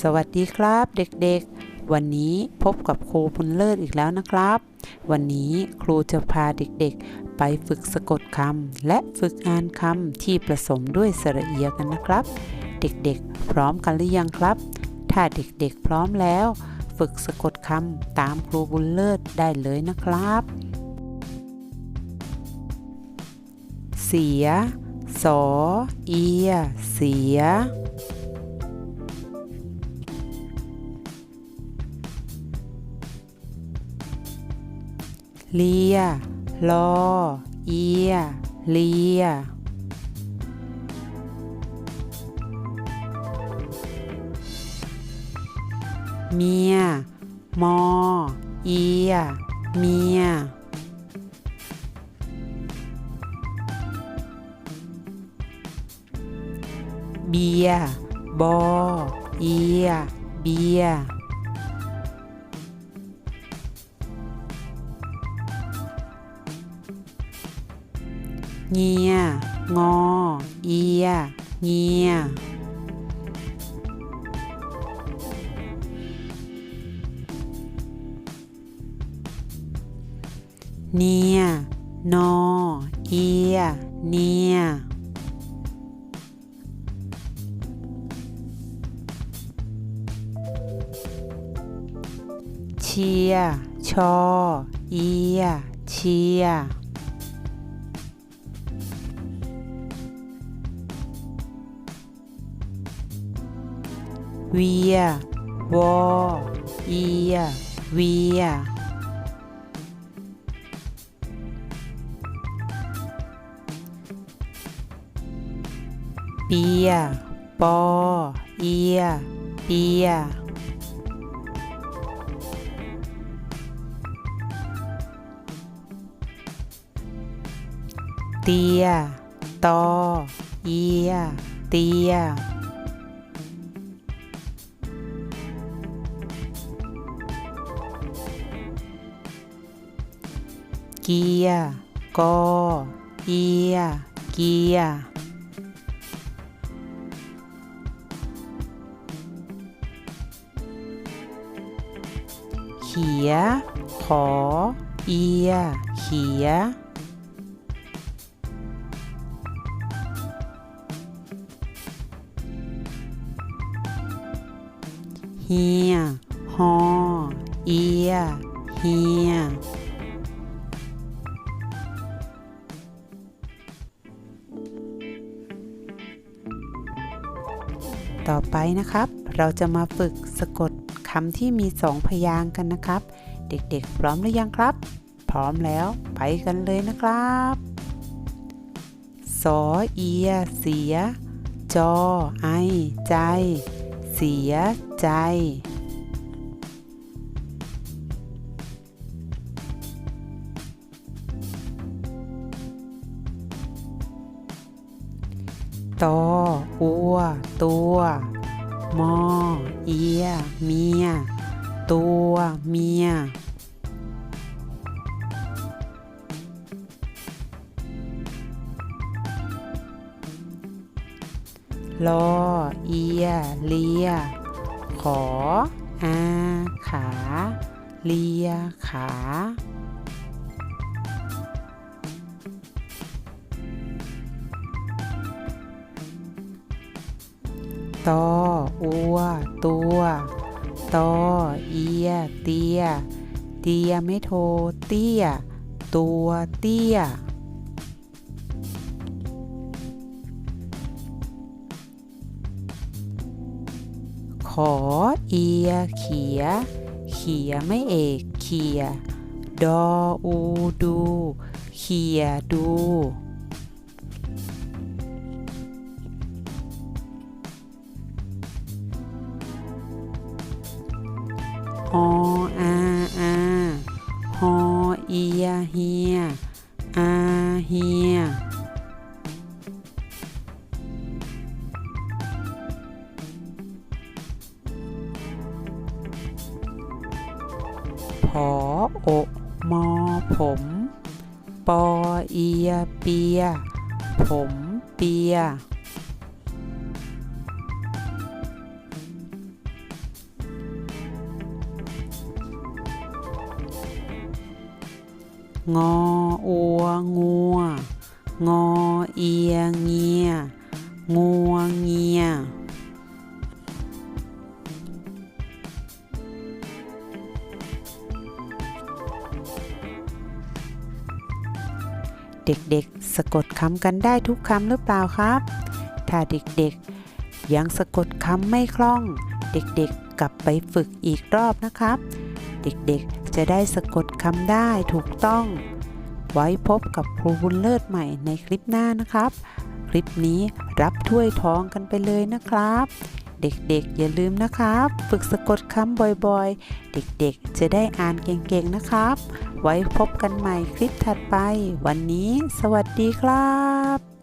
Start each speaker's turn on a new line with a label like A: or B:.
A: สวัสดีครับเด็กๆ วันนี้พบกับครูบุญเลิศอีกแล้วนะครับ วันนี้ครูจะพาเด็กๆ ไปฝึกสะกดคำและฝึกอ่านคำที่ผสมด้วยสระเอียกันนะครับ เด็กๆ พร้อมกันหรือยังครับ ถ้าเด็กๆพร้อมแล้ว ฝึกสะกดคำตามครูบุญเลิศได้เลยนะครับ เสีย สอ เอีย เสีย เลียลอ เอีย เลีย เมีย มอ เอีย เมีย เบีย บอ เอีย เบีย เงีย งอ เอีย เงียเนีย นอ เอีย เนีย เชีย ชอ เอีย เชีย เวียวอเอียเวียเปียปอเอียเปียเตียตอเอียเตีย เกียกอเอียเกียเขีย ขอ เอีย เขีย เฮีย ฮอ เอีย เฮีย ต่อไปนะครับ เราจะมาฝึกสะกดคำที่มีสองพยางค์กันนะครับ เด็กๆ พร้อมหรือยังครับ พร้อมแล้วไปกันเลยนะครับสอเอีย เสีย จอ ไอ ใจ เสียใจ ตออัว ตัว มอ เอีย เมีย ตัวเมียลอเอีย เลีย ขอ อา ขา เลีย ขา ตออัว ตัว ตอ เอีย เตีย เตียไม่โท เตี้ย ตัวเตี้ย ขอ เอีย เขีย เขียไม่เอก เขีย ดอ อู ดู เขียดู เฮีย ผอโอมอผม ปอเอีย เปีย ผมเปีย งออัวงัว งอเอียเงียงัวเงียเด็กๆ สะกดคำกันได้ทุกคำหรือเปล่าครับ ถ้าเด็กๆ ยังสะกดคำไม่คล่อง เด็กๆ กลับไปฝึกอีกรอบนะครับ เด็กๆ จะได้สะกดคำได้ถูกต้อง ไว้พบกับครูบุญเลิศใหม่ในคลิปหน้านะครับ คลิปนี้รับถ้วยทองกันไปเลยนะครับ เด็กๆ อย่าลืมนะครับ ฝึกสะกดคำบ่อยๆ เด็กๆ จะได้อ่านเก่งๆ นะครับ ไว้พบกันใหม่คลิปถัดไป วันนี้ สวัสดีครับ